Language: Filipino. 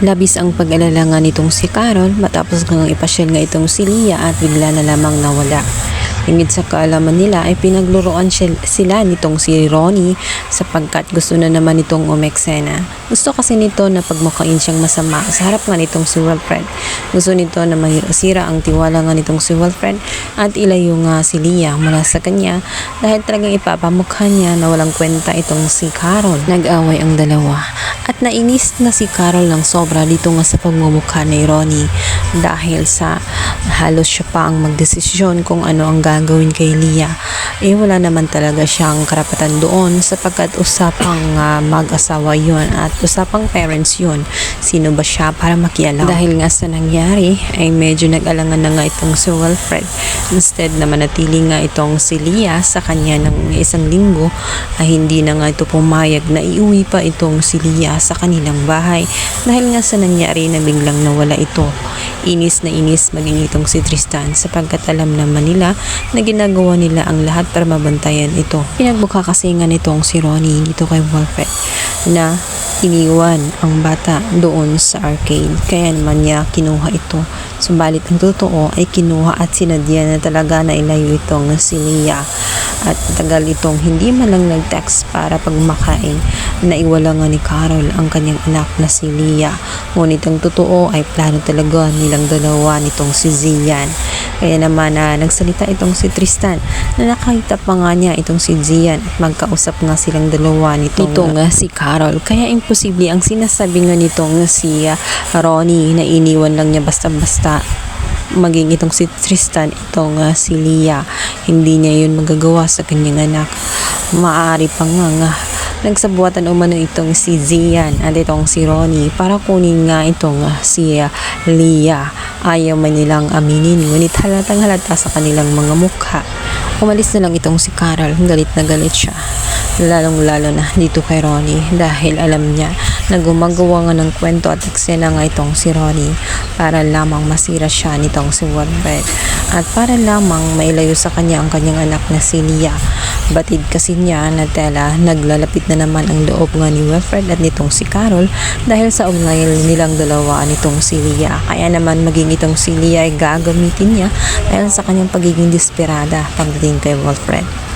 Labis ang pag-alala nga nitong si Carol matapos nga ipasyal nga itong si Lia at bigla na lamang nawala. Hingid sa kaalaman nila ay pinagluroan sila nitong si Ronnie sapagkat gusto na naman nitong umeksena. Gusto kasi nito na pagmukain siyang masama sa harap nga nitong si Wilfred. Gusto nito na masira ang tiwala nga nitong si Wilfred at ilayo nga si Lia mula sa kanya dahil talagang ipapamukha niya na walang kwenta itong si Carol. Nag-away ang dalawa at nainis na si Carol ng sobra dito nga sa pagmumukha ni Ronnie dahil sa halos siya pa ang magdesisyon kung ano ang gagawin kay Lia. Eh wala naman talaga siyang karapatan doon sapagkat usapang ah, mag-asawa yun at usapang parents yun. Sino ba siya para makialam? Dahil nga sa nangyari ay medyo nag-alangan na nga itong si Wilfred. Instead na manatili nga itong si Lia sa kanya ng isang linggo ay hindi na nga ito pumayag na iuwi pa itong si Lia sa kanilang bahay dahil nga sa nangyari na biglang nawala ito. Inis na inis maging itong si Tristan sapagkat alam naman nila na ginagawa nila ang lahat para mabantayan ito. Pinagbuka kasi nga nitong si Ronnie dito kay Wilfred na iniwan ang bata doon sa arcade. Kaya naman niya kinuha ito. Subalit ang totoo ay kinuha at sinadya na talaga na ilayo itong si Lia. At tagal itong hindi man lang nag-text para pagmakain na iwala nga ni Carol ang kanyang anak na si Lia. Ngunit ang totoo ay plano talaga nilang dalawa nitong si Zian. Kaya naman na nagsalita itong si Tristan na nakita pa nga niya itong si Zian at magkausap nga silang dalawa nitong, nitong uh, si Carol. Kaya imposible ang sinasabi nga nitong si uh, Ronnie na iniwan lang niya basta-basta maging itong si Tristan, itong uh, si Lia. Hindi niya yun magagawa sa kanyang anak. Maaari pa nga nga nagsabuatan umano itong si Zian at itong si Ronnie para kunin nga itong uh, si uh, Lia. Ayaw man nilang aminin ngunit halatang halata sa kanilang mga mukha. Umalis na lang itong si Carol, galit na galit siya. Lalong lalo na dito kay Ronnie dahil alam niya na gumagawa nga ng kwento at eksena nga itong si Ronnie para lamang masira siya nitong si Wilfred at para lamang mailayo sa kanya ang kanyang anak na si Lia. Batid kasi niya na tela naglalapit na naman ang loob nga ni Wilfred at nitong si Carol dahil sa ugnayan nilang dalawa nitong si Lia. Kaya naman maging itong si Lia ay gagamitin niya dahil sa kanyang pagiging desperada pagdating kay Wilfred.